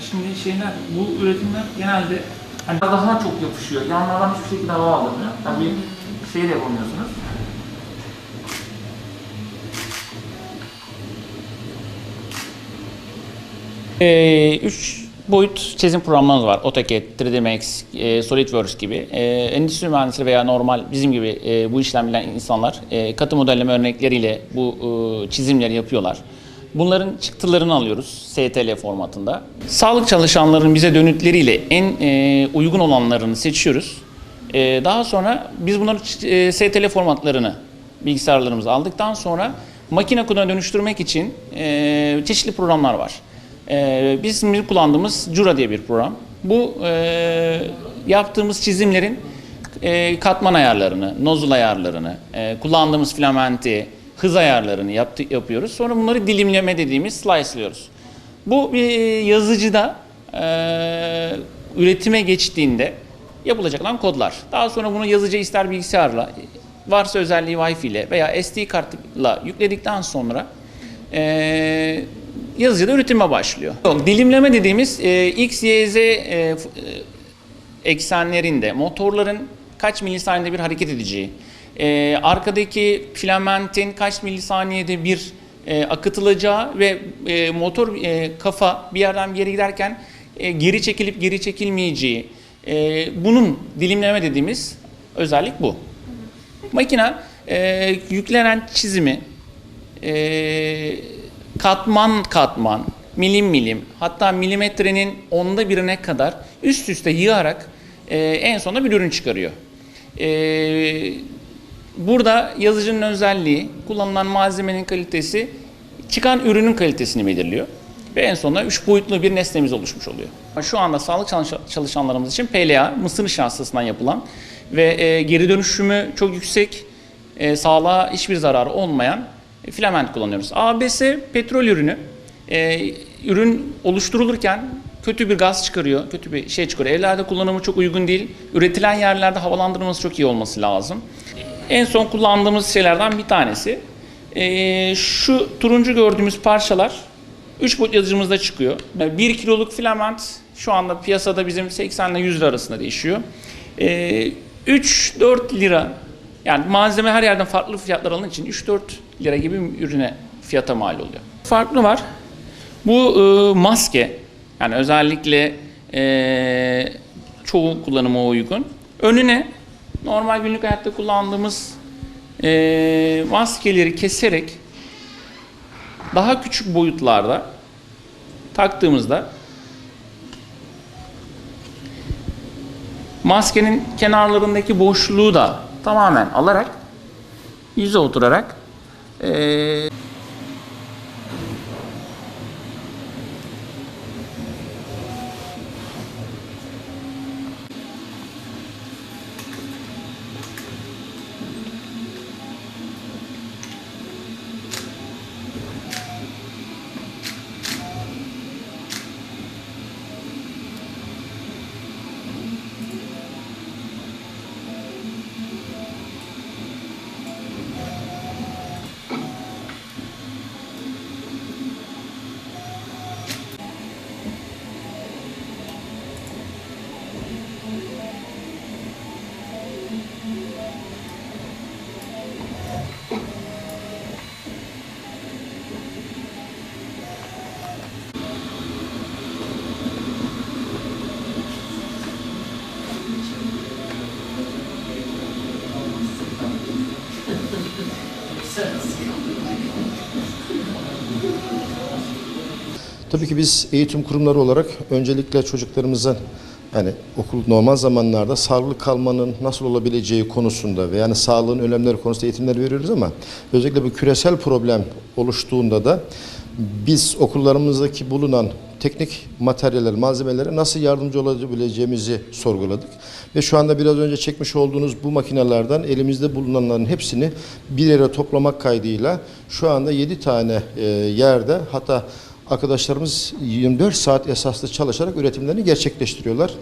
şimdi şeyler, bu üretimler genelde hani daha çok yapışıyor. Yanlardan hiçbir şekilde hava alınmıyor. Tabii şey de yapamıyorsunuz. Ee, üç boyut çizim programlarımız var. AutoCAD, 3D Max, e, SolidWorks gibi. E, endüstri mühendisleri veya normal bizim gibi e, bu işlem bilen insanlar e, katı modelleme örnekleriyle bu e, çizimleri yapıyorlar. Bunların çıktılarını alıyoruz STL formatında. Sağlık çalışanlarının bize dönütleriyle en e, uygun olanlarını seçiyoruz. E, daha sonra biz bunları e, STL formatlarını bilgisayarlarımıza aldıktan sonra makine koduna dönüştürmek için e, çeşitli programlar var. Ee, bizim kullandığımız Cura diye bir program. Bu e, yaptığımız çizimlerin e, katman ayarlarını, nozul ayarlarını, e, kullandığımız filamenti, hız ayarlarını yaptı, yapıyoruz. Sonra bunları dilimleme dediğimiz slice'lıyoruz. Bu bir yazıcıda e, üretime geçtiğinde yapılacak olan kodlar. Daha sonra bunu yazıcı ister bilgisayarla, varsa özelliği Wi-Fi ile veya SD kartla yükledikten sonra e, yazıcıda üretime başlıyor. Dilimleme dediğimiz e, X, Y, Z e, e, eksenlerinde motorların kaç milisaniyede bir hareket edeceği, e, arkadaki filamentin kaç milisaniyede bir e, akıtılacağı ve e, motor e, kafa bir yerden bir yere giderken e, geri çekilip geri çekilmeyeceği, e, bunun dilimleme dediğimiz özellik bu. Makine e, yüklenen çizimi e, katman katman, milim milim, hatta milimetrenin onda birine kadar üst üste yığarak e, en sonunda bir ürün çıkarıyor. E, burada yazıcının özelliği, kullanılan malzemenin kalitesi, çıkan ürünün kalitesini belirliyor. Ve en sonunda üç boyutlu bir nesnemiz oluşmuş oluyor. Şu anda sağlık çalış- çalışanlarımız için PLA, mısır nişastasından yapılan ve e, geri dönüşümü çok yüksek, e, sağlığa hiçbir zararı olmayan e, filament kullanıyoruz. ABS petrol ürünü. E, ürün oluşturulurken kötü bir gaz çıkarıyor, kötü bir şey çıkarıyor. Evlerde kullanımı çok uygun değil. Üretilen yerlerde havalandırması çok iyi olması lazım. En son kullandığımız şeylerden bir tanesi. E, şu turuncu gördüğümüz parçalar 3 boyut yazıcımızda çıkıyor. 1 kiloluk filament şu anda piyasada bizim 80 ile 100 lira arasında değişiyor. E, 3-4 lira yani malzeme her yerden farklı fiyatlar alındığı için 3-4 lira gibi bir ürüne fiyata mal oluyor. Farklı var. Bu e, maske yani özellikle e, çoğu kullanıma uygun. Önüne normal günlük hayatta kullandığımız e, maskeleri keserek daha küçük boyutlarda taktığımızda maskenin kenarlarındaki boşluğu da tamamen alarak yüze oturarak eee Tabii ki biz eğitim kurumları olarak öncelikle çocuklarımızın yani okul normal zamanlarda sağlıklı kalmanın nasıl olabileceği konusunda ve yani sağlığın önemleri konusunda eğitimler veriyoruz ama özellikle bu küresel problem oluştuğunda da biz okullarımızdaki bulunan teknik materyaller, malzemelere nasıl yardımcı olabileceğimizi sorguladık. Ve şu anda biraz önce çekmiş olduğunuz bu makinelerden elimizde bulunanların hepsini bir yere toplamak kaydıyla şu anda 7 tane e, yerde hatta Arkadaşlarımız 24 saat esaslı çalışarak üretimlerini gerçekleştiriyorlar.